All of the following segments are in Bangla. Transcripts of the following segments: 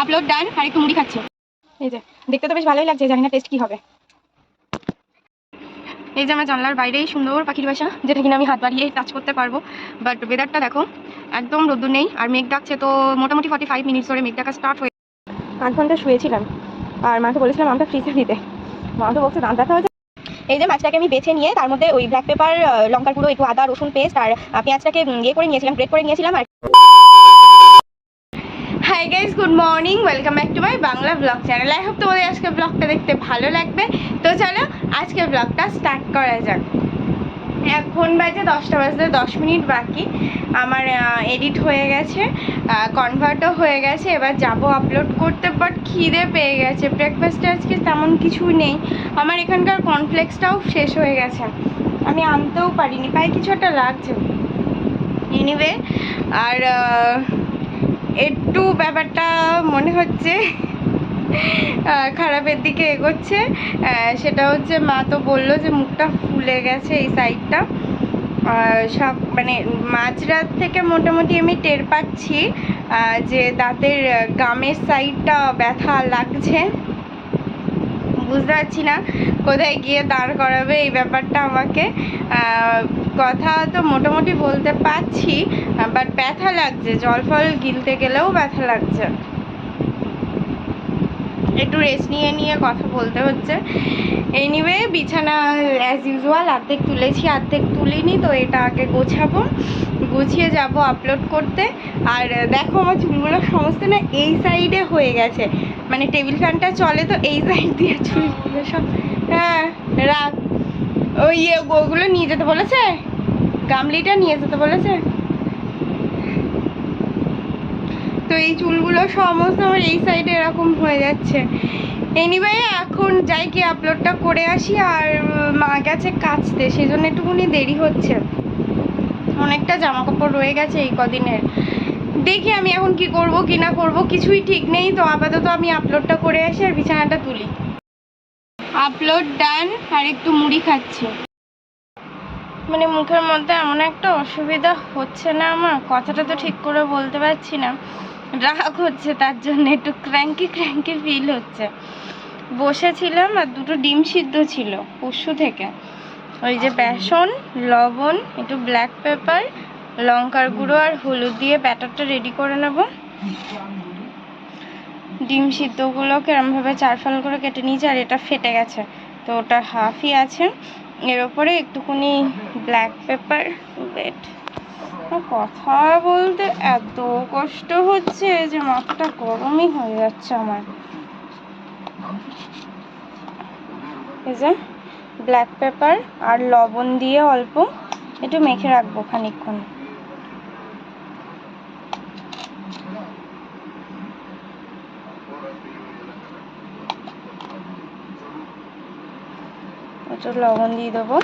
আপলোড ডান আর একটু মুড়ি খাচ্ছে। এই যে দেখতে তো বেশ ভালোই লাগছে জানি না টেস্ট কি হবে। এই যে আমার জানলার বাইরেই সুন্দর পাখির বাসা যেটা কিনা আমি হাত বাড়িয়ে টাচ করতে পারব। বাট ওয়েদারটা দেখো একদম রোদ্দুর নেই আর মেঘ ডাকছে তো মোটামুটি ফর্টি ফাইভ মিনিটস ধরে মেঘ ডাকা স্টার্ট হয়ে আধ ঘণ্টা শুয়েছিলাম আর মাকে বলেছিলাম আমটা ফ্রিজে দিতে। মা তো বলছে দাঁত ব্যথা হয়েছে? এই যে মাছটাকে আমি বেছে নিয়ে তার মধ্যে ওই ব্ল্যাক পেপার লঙ্কার গুঁড়ো একটু আদা রসুন পেস্ট আর পেঁয়াজটাকে ইয়ে করে নিয়েছিলাম গ্রেট করে নিয়েছিলাম আর hi guys good morning welcome back to my Bangla vlog channel I hope তোমাদের আজকে ব্লগটা দেখতে ভালো লাগবে। তো চলো আজকে ব্লগটা স্টার্ট করা যাক। এখন বাজে দশটা বাজতে দশ মিনিট বাকি। আমার এডিট হয়ে গেছে কনভার্টও হয়ে গেছে। এবার যাব আপলোড করতে বাট খিদে পেয়ে গেছে। ব্রেকফাস্টে আজকে তেমন কিছু নেই। আমার এখানকার কর্নফ্লেক্সটাও শেষ হয়ে গেছে। আমি আনতেও পারিনি। পায়ে কিছু একটা লাগছে। এনিওয়ে আর একটু ব্যাপারটা মনে হচ্ছে খারাপের দিকে এগোচ্ছে। সেটা হচ্ছে মা তো বলল যে মুখটা ফুলে গেছে এই সাইডটা সব মানে মাঝরাত থেকে মোটামুটি আমি টের পাচ্ছি যে দাঁতের গামের সাইডটা ব্যথা লাগছে। বুঝতে পারছি না, কোথায় গিয়ে দাঁড় করাবে এই ব্যাপারটা আমাকে। কথা তো মোটামুটি বলতে পারছি বাট ব্যথা লাগছে, জল ফল গিলতে গেলেও ব্যথা লাগছে। একটু রেস্ট নিয়ে নিয়ে কথা বলতে হচ্ছে। এনিওয়ে বিছানা অ্যাজ ইউজুয়াল অর্ধেক তুলেছি, অর্ধেক তুলিনি, তো এটা আগে গোছাবো। গুছিয়ে যাব আপলোড করতে। আর দেখো আমার চুলগুলো সমস্ত না এই সাইডে হয়ে গেছে। মানে টেবিল ফ্যানটা চলে তো এই সাইড দিয়ে চুলগুলো সব হ্যাঁ রাখ। ওই ইয়ে ওগুলো নিয়ে যেতে বলেছে? গামলিটা নিয়ে যেতে বলেছে? তো এই চুলগুলো সমস্ত আমার এই সাইডে এরকম হয়ে যাচ্ছে। এনিওয়ে এখন যাই কি আপলোডটা করে আসি আর মা গেছে কাচতে সেই জন্য একটুখানি দেরি হচ্ছে। অনেকটা জামা কাপড় রয়ে গেছে এই কদিনের। দেখি আমি এখন কি করব, কি না করব, কিছুই ঠিক নেই। তো আপাতত আমি আপলোডটা করে আসি আর বিছানাটা তুলি। আপলোড ডান আর একটু মুড়ি খাচ্ছি। মানে মুখের মধ্যে এমন একটা অসুবিধা হচ্ছে না আমার? কথাটা তো ঠিক করে বলতে পারছি না। রাগ হচ্ছে তার জন্য একটু ক্র্যাঙ্কি ক্র্যাঙ্কি ফিল হচ্ছে। বসেছিলাম আর দুটো ডিম সিদ্ধ ছিল পশু থেকে। ওই যে বেসন লবণ একটু ব্ল্যাক পেপার লঙ্কার গুঁড়ো আর হলুদ দিয়ে ব্যাটারটা রেডি করে নেব। ডিম সিদ্ধগুলোকে এরমভাবে চার ফাল করে কেটে নিয়েছি আর এটা ফেটে গেছে। তো ওটা হাফই আছে। এর ওপরে একটুখানি ব্ল্যাক পেপার বেট কথা বলতে এত কষ্ট হচ্ছে যে মাথাটা গরমই হয়ে যাচ্ছে আমার। ব্ল্যাক পেপার আর লবণ দিয়ে অল্প একটু মেখে রাখব খানিকক্ষণ। একটু লবণ দিয়ে দেবো।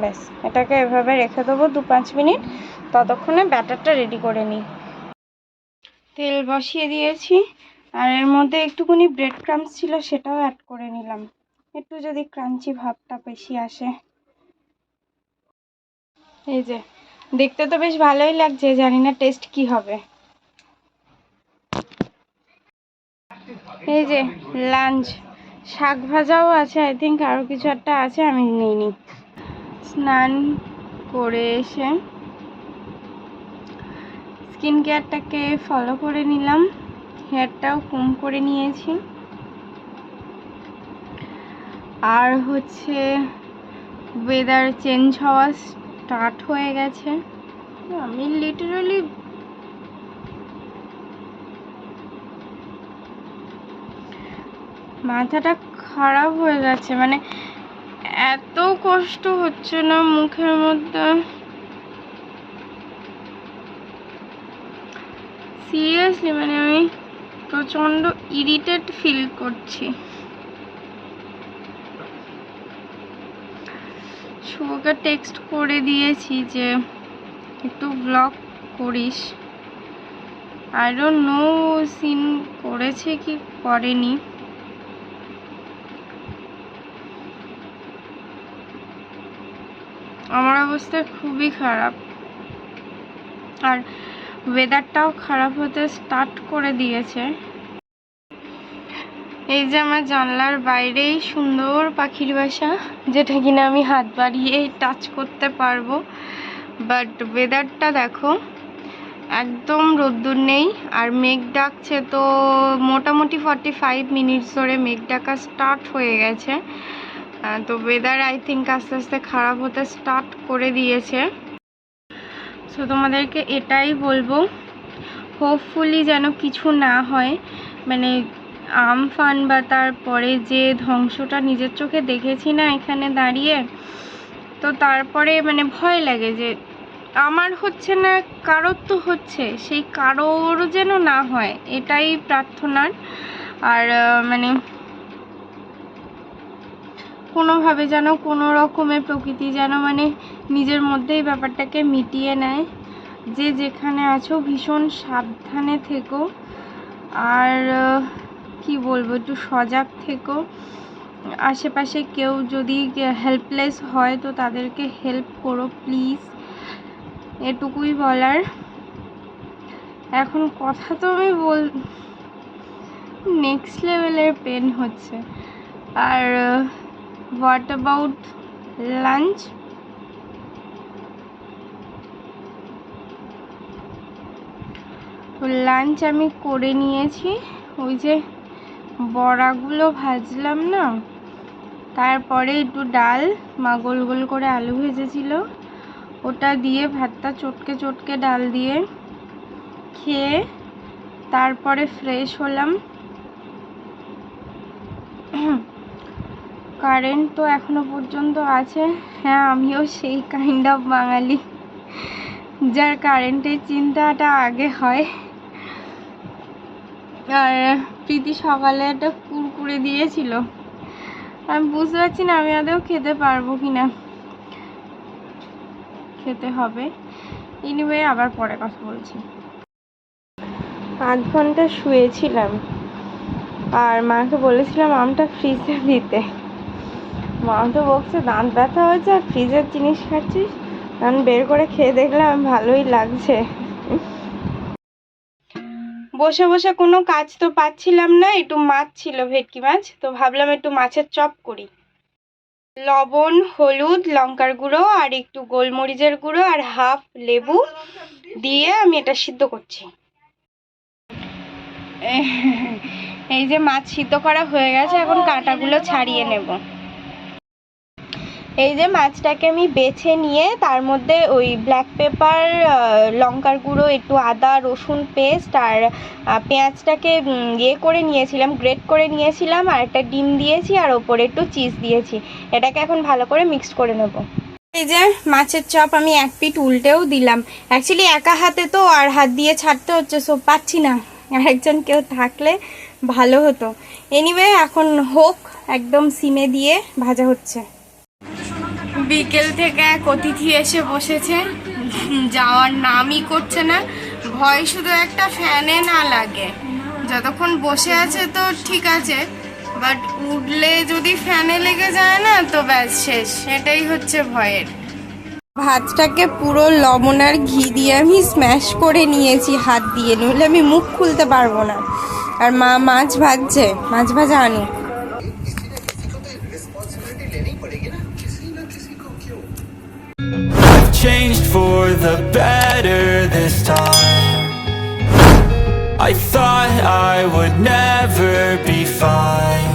ব্যাস, এটাকে এভাবে রেখে দেবো দু পাঁচ মিনিট। ততক্ষণে ব্যাটারটা রেডি করে নিই। তেল বসিয়ে দিয়েছি। আর এর মধ্যে একটুখানি ব্রেড ক্রামস ছিল, সেটাও অ্যাড করে নিলাম। একটু যদি ক্রাঞ্চি ভাবটা বেশি আসে। এই যে, দেখতে তো বেশ ভালোই লাগছে, জানি না টেস্ট কি হবে। এই যে লাঞ্চ শাক ভাজাও আছে আই থিঙ্ক আরও কিছু একটা আছে, আমি নিইনি। স্নান করে এসে স্কিন কেয়ারটাকে ফলো করে নিলাম, হেয়ারটাও কম করে নিয়েছি। আর হচ্ছে ওয়েদার চেঞ্জ হওয়া স্টার্ট হয়ে গেছে। আমি লিটারালি মাথাটা খারাপ হয়ে যাচ্ছে। মানে এত কষ্ট হচ্ছে না মুখের মধ্যে। সিরিয়াসলি মানে আমি প্রচণ্ড ইরিটেট ফিল করছি। শুভকে টেক্সট করে দিয়েছি যে, একটু ব্লগ করিস। আই ডোন্ট নো সিন করেছে কি করেনি। আমার অবস্থা খুবই খারাপ। আর ওয়েদারটাও খারাপ হতে স্টার্ট করে দিয়েছে। এই যে আমার জানলার বাইরেই সুন্দর পাখির বাসা, যেটা কিনা আমি হাত বাড়িয়ে টাচ করতে পারব। বাট ওয়েদারটা দেখো, একদম রোদ্দুর নেই, আর মেঘ ডাকছে তো মোটামুটি ফর্টি ফাইভ মিনিটস ধরে মেঘ ডাকা স্টার্ট হয়ে গেছে। তো ওয়েদার আই থিঙ্ক আস্তে আস্তে খারাপ হতে স্টার্ট করে দিয়েছে। সো তোমাদেরকে এটাই বলব হোপফুলি যেন কিছু না হয়। মানে আমফান বা তারপরে যে ধ্বংসটা নিজের চোখে দেখেছি না এখানে দাঁড়িয়ে, তো তারপরে মানে ভয় লাগে যে আমার হচ্ছে না, কারোর তো হচ্ছে, সেই কারোর যেন না হয়, এটাই প্রার্থনার। আর মানে কোনোভাবে যেন কোনো রকমের প্রকৃতি যেন মানে নিজের মধ্যেই ব্যাপারটাকে মিটিয়ে নেয়। যে যেখানে আছো ভীষণ সাবধানে থেকো। আর কি বলব, একটু সজাগ থেকো। আশেপাশে কেউ যদি হেল্পলেস হয় তো তাদেরকে হেল্প করো প্লিজ এটুকুই বলার। এখন কথা তো আমি বল নেক্সট লেভেলের পেন হচ্ছে। আর হোয়াট অ্যাবাউট লাঞ্চ তো লাঞ্চ আমি করে নিয়েছি। ওই যে বড়াগুলো ভাজলাম না? তারপরে একটু ডাল মা গোল গোল করে আলু ভেজেছিল। ওটা দিয়ে ভাতটা চটকে চটকে ডাল দিয়ে খেয়ে তারপরে ফ্রেশ হলাম। কারেন্ট তো এখনও পর্যন্ত আছে। হ্যাঁ আমিও সেই কাইন্ড অফ বাঙালি, যার কারেন্টের চিন্তাটা আগে হয়। আর প্রীতি সকালে একটা কুরকুরে দিয়েছিল। আমি বুঝতে পারছি না, আমি আদৌ খেতে পারব কি না খেতে হবে। এনিওয়ে আবার পরে কথা বলছি। আধ ঘণ্টা শুয়েছিলাম। আর মাকে বলেছিলাম আমটা ফ্রিজে দিতে। মা তো বকছে দাঁত ব্যথা হয়েছে, আর ফ্রিজের জিনিস খাচ্ছিস? আমি বের করে খেয়ে দেখলাম ভালোই লাগছে। বসে বসে কোনো কাজ তো পাচ্ছিলাম না, একটু মাছ ছিল, ভেটকি মাছ, তো ভাবলাম একটু মাছের চপ করি। লবণ, হলুদ, লঙ্কার গুঁড়ো, আর একটু গোলমরিচের গুঁড়ো, আর হাফ লেবু দিয়ে আমি এটা সিদ্ধ করছি। এই যে মাছ সিদ্ধ করা হয়ে গেছে, এখন কাঁটাগুলো ছাড়িয়ে নেব। এই যে মাছটাকে আমি বেছে নিয়ে তার মধ্যে ওই ব্ল্যাক পেপার লঙ্কার গুঁড়ো, একটু আদা, রসুন পেস্ট আর পেঁয়াজটাকে ইয়ে করে নিয়েছিলাম গ্রেট করে নিয়েছিলাম আর একটা ডিম দিয়েছি আর ওপরে একটু চিজ দিয়েছি। এটাকে এখন ভালো করে মিক্সড করে নেব। এই যে মাছের চপ আমি এক পিঠ উল্টেও দিলাম। অ্যাকচুয়ালি একা হাতে তো আর হাত দিয়ে ছাড়তে হচ্ছে সো পাচ্ছি না। আরেকজন কেউ থাকলে ভালো হতো। এনিওয়ে এখন হোক, একদম সিমে দিয়ে ভাজা হচ্ছে। বিকেল থেকে এক অতিথি এসে বসেছে। যাওয়ার নামই করছে না। ভয় শুধু একটা ফ্যানে না লাগে। যতক্ষণ বসে আছে তো ঠিক আছে। বাট উঠলে যদি ফ্যানে লেগে যায় না, তো ব্যাস শেষ। এটাই হচ্ছে ভয়ের। ভাতটাকে পুরো লবণ আর ঘি দিয়ে আমি স্ম্যাশ করে নিয়েছি হাত দিয়ে। নইলে আমি মুখ খুলতে পারব না। আর মা মাছ ভাজছে। মাছ ভাজা আনুক changed for the better this time. I thought I would never be fine.